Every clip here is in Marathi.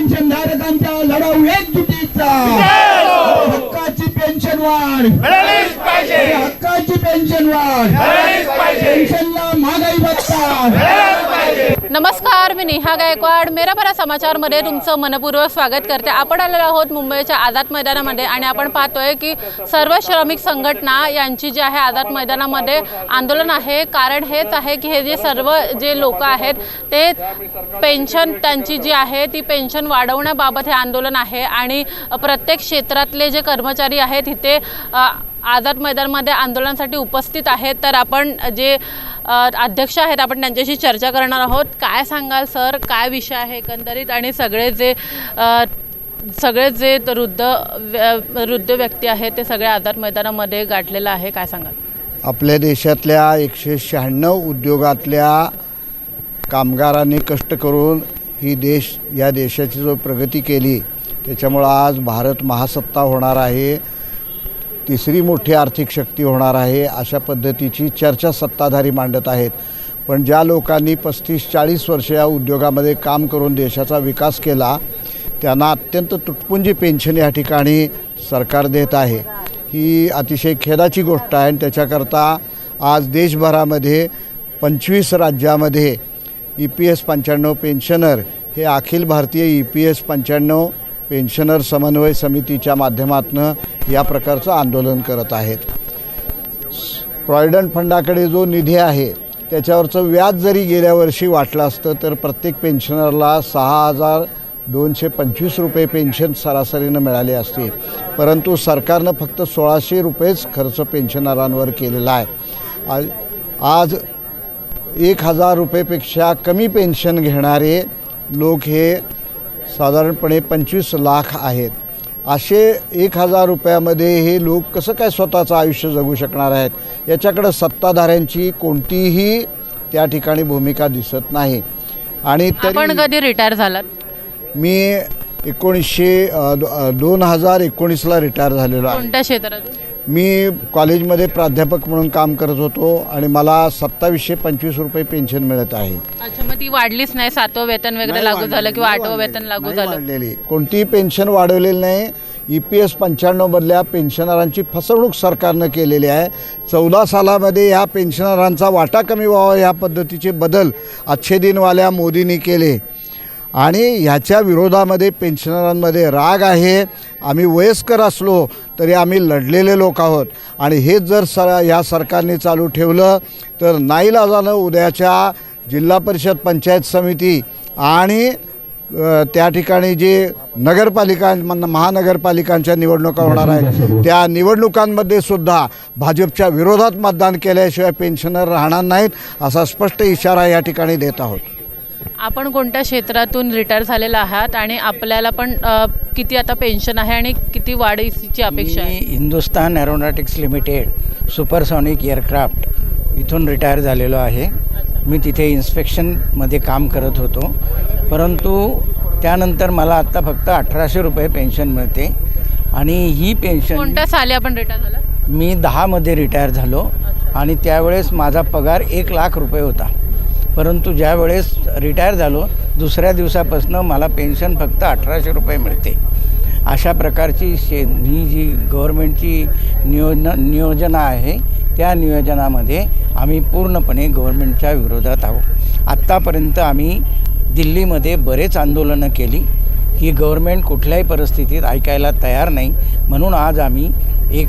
पेन्शन धारकांच्या लढाऊ एकजुटीचा. हक्काची पेन्शन वाढ. हक्काची पेन्शन वाढ. पेन्शनला महागाई भत्ता पाहिजे. नमस्कार मी नेहा गायकवाड. मेरा बरा समाचारमध्ये तुमचं मनपूर्वक स्वागत करते. आपण आलेलो आहोत मुंबईच्या आझाद मैदानामध्ये आणि आपण पाहतोय की सर्व श्रमिक संघटना यांची जी आहे आझाद मैदानामध्ये आंदोलन आहे. कारण हेच आहे की हे जे सर्व जे लोक आहेत ते पेन्शन त्यांची जी आहे ती पेन्शन वाढवण्याबाबत हे आंदोलन आहे. आणि प्रत्येक क्षेत्रातले जे कर्मचारी आहेत तिथे आझाद मैदानमध्ये आंदोलनासाठी उपस्थित आहेत तर आपण जे अध्यक्ष आहेत आपण त्यांच्याशी चर्चा करणार आहोत. काय सांगाल सर? काय विषय आहे एकंदरीत? आणि सगळे जे सगळे जे वृद्ध व्य- वृद्ध व्यक्ती आहेत ते सगळे आझाद मैदानामध्ये गाठलेलं आहे. काय सांगाल? आपल्या देशातल्या एकशे शहाण्णव उद्योगातल्या कामगारांनी कष्ट करून ही देश या देशाची जो प्रगती केली त्याच्यामुळं आज भारत महासत्ता होणार आहे. तिसरी मोठी आर्थिक शक्ती होणार आहे अशा पद्धतीची चर्चा सत्ताधारी मांडत आहेत. पण ज्या लोकांनी पस्तीस चाळीस वर्ष या उद्योगामध्ये काम करून देशाचा विकास केला त्यांना अत्यंत तुटपुंजी पेन्शन या ठिकाणी सरकार देत आहे. ही अतिशय खेदाची गोष्ट आहे आणि त्याच्याकरता आज देशभरामध्ये पंचवीस राज्यामध्ये ई पी एस पंच्याण्णव पेन्शनर हे अखिल भारतीय ई पी एस पंच्याण्णव पेन्शनर समन्वय समितीच्या माध्यमातून या प्रकारचं आंदोलन करत आहेत. प्रॉविडंट फंडाकडे जो निधी आहे त्याच्यावरचं व्याज जरी गेल्या वर्षी वाटलं असतं तर प्रत्येक पेन्शनरला सहा हजार दोनशे पंचवीस रुपये पेन्शन सरासरीनं मिळाली असते. परंतु सरकारनं फक्त सोळाशे रुपयेच खर्च पेन्शनरांवर केलेला आहे. आज आज एक हजार रुपयेपेक्षा कमी पेन्शन घेणारे लोक हे साधारणपणे पंचवीस लाख आहेत. असे एक हजार रुपयामध्ये हे लोक कसं काय स्वतःचं आयुष्य जगू शकणार आहेत? याच्याकडं सत्ताधाऱ्यांची कोणतीही त्या ठिकाणी भूमिका दिसत नाही. आणि आपण कधी रिटायर झालात? मी एकोणीसशे दोन हजार एकोणीसला रिटायर झालेलो आहे. कोणत्या क्षेत्रातून मी कॉलेजमध्ये प्राध्यापक म्हणून काम करत होतो आणि मला सत्तावीसशे पंचवीस रुपये पेन्शन मिळत आहे. अच्छा मग ती वाढलीच नाही सातवं वेतन वगैरे लागू झालं किंवा आठवं वेतन लागू नाही झालं? वाढलेली. कोणतीही पेन्शन वाढवलेली नाही. ई पी एस पंच्याण्णवमधल्या पेन्शनरांची फसवणूक सरकारनं केलेली आहे. चौदा सालामध्ये ह्या पेन्शनरांचा वाटा कमी व्हावा ह्या पद्धतीचे बदल अच्छे दिनवाल्या मोदींनी केले. आणि ह्याच्या विरोधामध्ये पेन्शनरांमध्ये राग आहे. आम्ही वयस्कर असलो तरी आम्ही लढलेले लोक आहोत. आणि हेच जर स ह्या सरकारने चालू ठेवलं तर नाईलाजानं उद्याच्या जिल्हा परिषद पंचायत समिती आणि त्या ठिकाणी जे नगरपालिका महानगरपालिकांच्या निवडणुका होणार आहेत त्या निवडणुकांमध्ये सुद्धा भाजपच्या विरोधात मतदान केल्याशिवाय पेन्शनर राहणार नाहीत असा स्पष्ट इशारा या ठिकाणी देत आहोत. आपण कोणत्या क्षेत्रातून रिटायर झालेला आहात आणि आपल्याला पण अ, किती आता पेन्शन आहे आणि किती वाढीची अपेक्षा मी आहे Hindustan aeronautics limited supersonic aircraft इथून रिटायर झालेलो आहे. मी तिथे इन्स्पेक्शनमध्ये काम करत होतो. परंतु त्यानंतर मला आत्ता फक्त अठराशे रुपये पेन्शन मिळते. आणि ही पेन्शन कोणत्या साली आपण रिटायर झाला मी दहामध्ये रिटायर झालो. आणि त्यावेळेस माझा पगार एक लाख रुपये होता. परंतु ज्यावेळेस रिटायर झालो दुसऱ्या दिवसापासून मला पेन्शन फक्त अठराशे रुपये मिळते. अशा प्रकारची शे ही जी गव्हर्मेंटची नियोजन नियोजना आहे त्या नियोजनामध्ये आम्ही पूर्णपणे गव्हर्मेंटच्या विरोधात आहोत. आत्तापर्यंत आम्ही दिल्लीमध्ये बरेच आंदोलनं केली. ही गव्हर्मेंट कुठल्याही परिस्थितीत ऐकायला तयार नाही. म्हणून आज आम्ही एक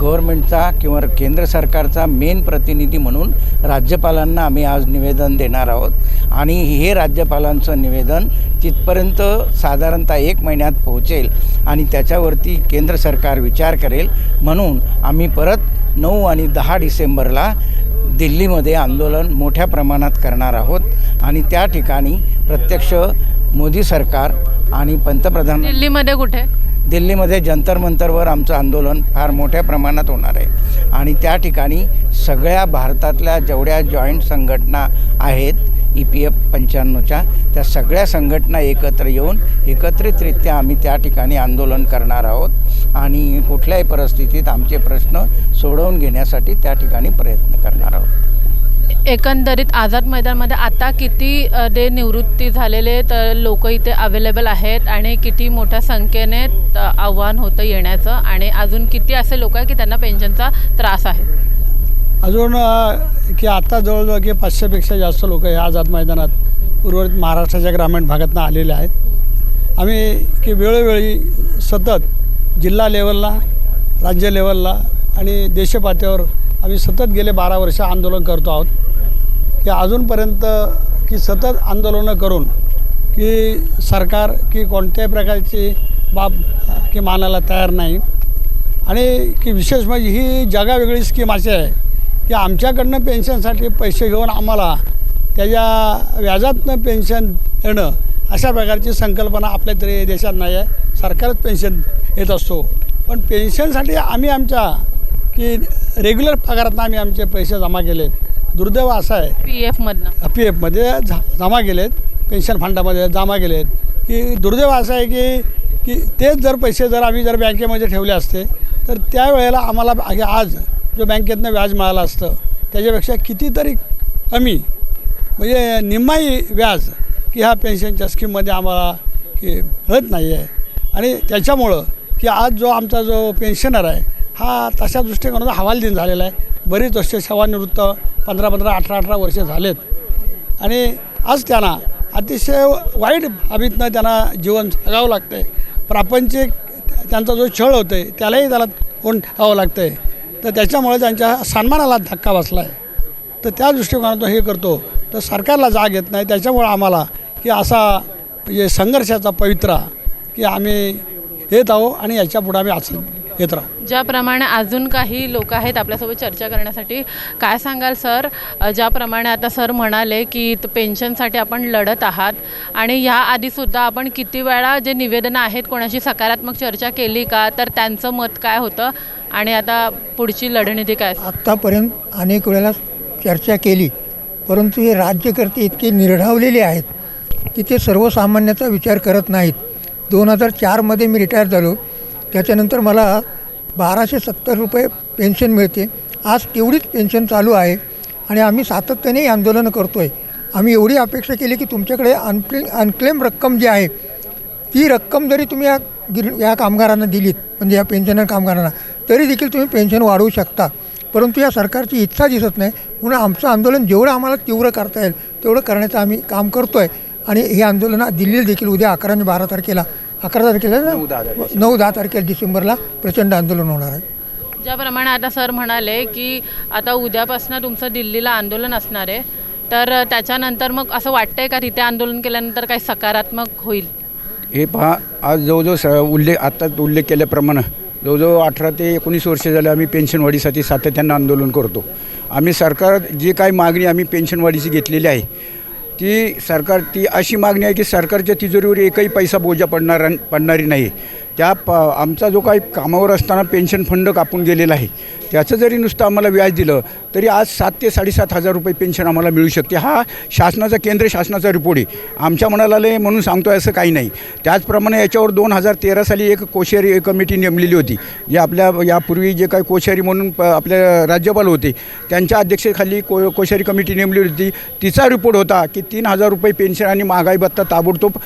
गव्हर्मेंटचा किंवा केंद्र सरकारचा मेन प्रतिनिधी म्हणून राज्यपालांना आम्ही आज निवेदन देणार आहोत. आणि हे राज्यपालांचं निवेदन तिथपर्यंत साधारणतः एक महिन्यात पोहोचेल आणि त्याच्यावरती केंद्र सरकार विचार करेल. म्हणून आम्ही परत नऊ आणि दहा डिसेंबरला दिल्लीमध्ये आंदोलन मोठ्या प्रमाणात करणार आहोत. आणि त्या ठिकाणी प्रत्यक्ष मोदी सरकार आणि पंतप्रधान दिल्लीमध्ये कुठे? दिल्लीमध्ये जंतर मंतरवर आमचं आंदोलन फार मोठ्या प्रमाणात होणार आहे. आणि त्या ठिकाणी सगळ्या भारतातल्या जेवढ्या जॉईंट संघटना आहेत ई पी एफ पंच्याण्णवच्या त्या सगळ्या संघटना एकत्र येऊन एकत्रितरित्या आम्ही त्या ठिकाणी आंदोलन करणार आहोत. आणि कुठल्याही परिस्थितीत आमचे प्रश्न सोडवून घेण्यासाठी त्या ठिकाणी प्रयत्न करणार आहोत. एकंदरीत आझाद मैदानमध्ये आता किती ते निवृत्ती झालेले तर लोक इथे अवेलेबल आहेत आणि किती मोठ्या संख्येने त- आव्हान होतं येण्याचं आणि अजून किती असे लोक आहे की त्यांना पेन्शनचा त्रास आहे? अजून की आत्ता जवळजवळ की पाचशेपेक्षा जास्त लोक या आझाद मैदानात उर्वरित महाराष्ट्राच्या ग्रामीण भागातून आलेले आहेत. आम्ही की वेळोवेळी सतत जिल्हा लेवलला राज्य लेवलला आणि देशपातळीवर आम्ही सतत गेले बारा वर्ष आंदोलन करतो आहोत. की अजूनपर्यंत की सतत आंदोलनं करून की सरकार की कोणत्याही प्रकारची बाब की मानायला तयार नाही. आणि की विशेष म्हणजे ही जगावेगळी स्कीम अशी आहे की आमच्याकडनं पेन्शनसाठी पैसे घेऊन आम्हाला त्याच्या व्याजातनं पेन्शन येणं अशा प्रकारची संकल्पना आपल्या तरी देशात नाही आहे सरकारच पेन्शन येत असतो. पण पेन्शनसाठी आम्ही आमच्या की रेग्युलर पगारातनं आम्ही आमचे पैसे जमा केलेत. दुर्दैव असं आहे. पी एफमधनं पी एफमध्ये झा जमा केलेत. पेन्शन फंडामध्ये जमा केलेत. की दुर्दैव असं आहे की की तेच जर पैसे जर आम्ही जर बँकेमध्ये ठेवले असते तर त्यावेळेला आम्हाला आज जो बँकेतनं व्याज मिळालं असतं त्याच्यापेक्षा कितीतरी कमी म्हणजे निम्माही व्याज की ह्या पेन्शनच्या स्कीममध्ये आम्हाला की मिळत नाही आहे आणि त्याच्यामुळं की आज जो आमचा जो पेन्शनर आहे हा तशा दृष्टिकोनाचा हवालदिन झालेला आहे. बरीच वर्ष सेवानिवृत्त पंधरा पंधरा अठरा अठरा वर्षे झालेत. आणि आज त्यांना अतिशय वाईट हवीतनं त्यांना जीवन जगावं लागतं आहे प्रापंचिक त्यांचा जो छळ होतं आहे त्यालाही त्याला कोण ठेवावं लागतं आहे तर त्याच्यामुळे त्यांच्या सन्मानाला धक्का बसला आहे तर त्या दृष्टिकोनातून हे करतो. तर सरकारला जाग येत नाही. त्याच्यामुळं आम्हाला की असा म्हणजे संघर्षाचा पवित्रा की आम्ही येत आहो आणि याच्यापुढे आम्ही असं येत राहू. ज्याप्रमाणे अजून काही लोक आहेत आपल्यासोबत चर्चा करण्यासाठी काय सांगाल सर? ज्याप्रमाणे आता सर म्हणाले की त- पेन्शनसाठी आपण लढत आहात आणि ह्या आधीसुद्धा आपण किती वेळा जे निवेदनं आहेत कोणाशी सकारात्मक चर्चा केली का? तर त्यांचं मत काय होतं? आणि आता पुढची लढणीती काय असेल? आत्तापर्यंत अनेक वेळेला चर्चा केली परंतु हे राज्यकर्ते इतके निर्ढावलेले आहेत की ते सर्वसामान्याचा विचार करत नाहीत. दोन हजार चारमध्ये मी रिटायर झालो. त्याच्यानंतर मला बाराशे सत्तर रुपये पेन्शन मिळते. आज तेवढीच पेन्शन चालू आहे आणि आम्ही सातत्याने आंदोलनं करतो आहे आम्ही एवढी अपेक्षा केली की तुमच्याकडे अनक्ले अनक्लेम रक्कम जी आहे ती रक्कम जरी तुम्ही या गिर या कामगारांना दिलीत म्हणजे या पेन्शनर कामगारांना तरी देखील तुम्ही पेन्शन वाढवू शकता. परंतु या सरकारची इच्छा दिसत नाही. म्हणून आमचं आंदोलन जेवढं आम्हाला तीव्र करता येईल तेवढं करण्याचं आम्ही काम करतो आहे आणि हे आंदोलन दिल्ली देखील उद्या अकरा आणि बारा तारखेला अकरा तारखेला ना? नऊ दहा तारखेला. डिसेंबरला प्रचंड आंदोलन होणार आहे. ज्याप्रमाणे आता सर म्हणाले की आता उद्यापासून तुमचं दिल्लीला आंदोलन असणार आहे तर त्याच्यानंतर मग असं वाटतंय का तिथे आंदोलन केल्यानंतर काही सकारात्मक होईल? हे पहा आज जवळजवळ स उल्लेख आत्ताच उल्लेख केल्याप्रमाणे जवळजवळ अठरा ते एकोणीस वर्ष झाले आम्ही पेन्शनवाढीसाठी सातत्यानं आंदोलन करतो. आम्ही सरकार जी काही मागणी आम्ही पेन्शनवाढीची घेतलेली आहे ती सरकार ती अशी मागणी आहे की सरकारच्या तिजोरीवर एकही पैसा बोजा पडणार पडणारी नाही. त्या प आमचा जो काही कामावर असताना पेन्शन फंड कापून गेलेला आहे त्याचं जरी नुसतं आम्हाला व्याज दिलं तरी आज सात ते साडेसात हजार रुपये पेन्शन आम्हाला मिळू शकते. हा शासनाचा केंद्र शासनाचा रिपोर्ट आहे. आमच्या मनाला आलं म्हणून सांगतो आहे असं काही नाही. त्याचप्रमाणे याच्यावर दोन हजार तेरा साली एक कोश्यारी कमिटी नेमलेली होती. जे आपल्या यापूर्वी जे काही कोश्यारी म्हणून प आपल्या राज्यपाल होते त्यांच्या अध्यक्षतेखाली को कोश्यारी कमिटी नेमलेली होती. तिचा रिपोर्ट होता की तीन हजार रुपये पेन्शन आणि महागाई भत्ता ताबडतोब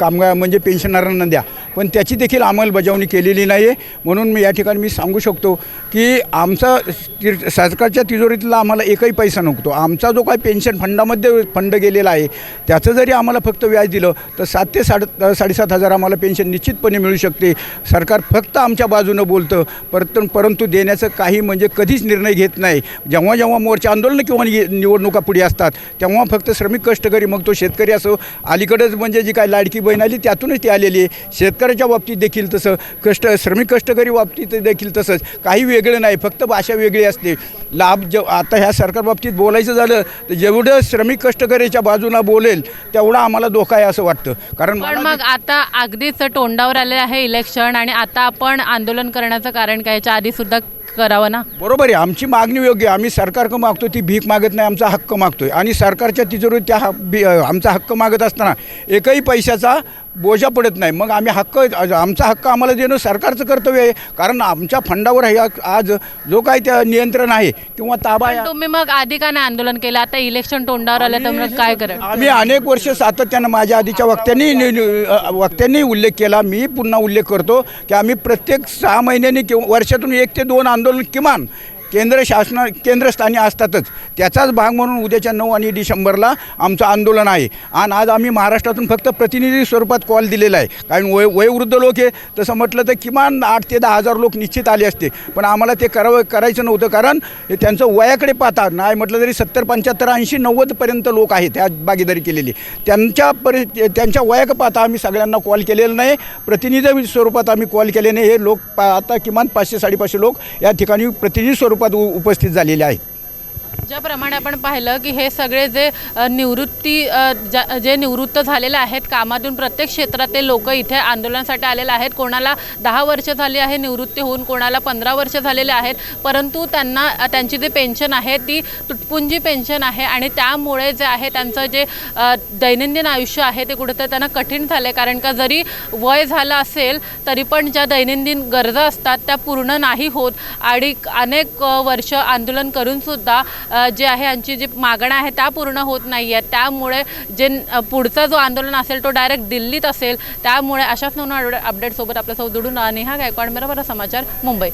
कामगार म्हणजे पेन्शनरांना द्या. पण त्याची देखील अंमलबजावणी केलेली नाही आहे म्हणून मी या ठिकाणी मी सांगू शकतो की आमचा तिर- सरकारच्या तिजोरीतला आम्हाला एकही पैसा नव्हतो. आमचा जो काही पेन्शन फंडामध्ये फंड गेलेला आहे त्याचं जरी आम्हाला फक्त व्याज दिलं तर सात ते साडे साडेसात हजार आम्हाला पेन्शन निश्चितपणे मिळू शकते. सरकार फक्त आमच्या बाजूनं बोलतं परत परंतु देण्याचं काही म्हणजे कधीच निर्णय घेत नाही. जेव्हा जेव्हा मोर्चा आंदोलन किंवा नि- निवडणुका पुढे असतात तेव्हा फक्त श्रमिक कष्टकरी मग तो शेतकरी असो. अलीकडंच म्हणजे जी काही लाडकी बहीण आली त्यातूनच ती आलेली आहे. शेतकऱ्याच्या बाबतीत देखील तसं कष्ट श्रमिक कष्टकरी बाबतीत देखील तसंच. काही वेगळं नाही फक्त भाषा वेगळी असते. लाभ जे आता ह्या सरकार बाबतीत बोलायचं झालं तर जेवढं श्रमिक कष्टकऱ्याच्या बाजूला बोलेल तेवढा आम्हाला धोका आहे असं वाटतं. कारण पण मग आता अगदीच तोंडावर आले आहे इलेक्शन आणि आता आपण आंदोलन करण्याचं कारण काय? याच्या आधी सुद्धा करावं ना? बरोबर आहे. आमची मागणी योग्य आहे. आम्ही सरकारकडं मागतो ती भीक मागत नाही आमचा हक्क मागतोय. आणि सरकारच्या तिजोरीत त्या आमचा हक्क मागत असताना एकही पैशाचा बोजा पडत नाही. मग आम्ही हक्क आमचा हक्क आम्हाला देणं सरकारचं कर्तव्य आहे. कारण आमच्या फंडावर हे आज जो काही त्या नियंत्रण आहे किंवा ताबा आहे तुम्ही मग आधी का नाही आंदोलन केलं. आता इलेक्शन तोंडावर आलं तर मग काय करा आम्ही अनेक वर्ष सातत्यानं माझ्या आधीच्या वक्त्यांनी वक्त्यांनी उल्लेख केला. मी पुन्हा उल्लेख करतो की आम्ही प्रत्येक सहा महिन्यांनी किंवा वर्षातून एक ते दोन आंदोलन किमान केंद्र शासना केंद्रस्थानी असतातच. त्याचाच भाग म्हणून उद्याच्या नऊ आणि डिसेंबरला आमचं आंदोलन आहे. आणि आज आम्ही महाराष्ट्रातून फक्त प्रतिनिधी स्वरूपात कॉल दिलेला आहे. कारण वय वयोवृद्ध लोक आहे तसं म्हटलं तर किमान आठ ते दहा हजार लोक निश्चित आले असते. पण आम्हाला ते करावं करायचं नव्हतं कारण हे त्यांचं वयाकडे पाहता नाही म्हटलं तरी सत्तर पंच्याहत्तर ऐंशी नव्वदपर्यंत लोक आहेत त्या भागीदारी केलेली. त्यांच्या परि त्यांच्या वयाकडे पाहता आम्ही सगळ्यांना कॉल केलेला नाही. प्रतिनिधी स्वरूपात आम्ही कॉल केले नाही. हे लोक पा आता किमान पाचशे साडेपाचशे लोक या ठिकाणी प्रतिनिधी स्वरूप उपस्थित झालेले आहेत ज्याप्रमाणे आपण पाहिलं की हे सगळे जे निवृत्ती जे निवृत्त झालेले आहेत कामातून प्रत्येक क्षेत्रातले लोक इथे आंदोलनासाठी आलेले आहेत. कोणाला दहा वर्ष झाली आहे निवृत्ती होऊन कोणाला पंधरा वर्ष झालेले आहेत. परंतु त्यांना त्यांची जी पेन्शन आहे ती तुटपुंजी पेन्शन आहे आणि त्यामुळे जे आहे त्यांचं जे दैनंदिन आयुष्य आहे ते कुठेतरी त्यांना कठीण झाले कारण का जरी वय झालं असेल तरी पण ज्या दैनंदिन गरजा असतात त्या पूर्ण नाही होत. आणि अनेक वर्ष आंदोलन करूनसुद्धा जे आहे यांची जी मागण्या आहे त्या पूर्ण होत नाही आहेत त्यामुळे जे पुढचा जो आंदोलन असेल तो डायरेक्ट दिल्लीत असेल. त्यामुळे अशाच नवीन अपडेटसोबत आपल्यासोबत जोडून राहा. नेहा गायकवाड मेरा बरा समाचार मुंबई.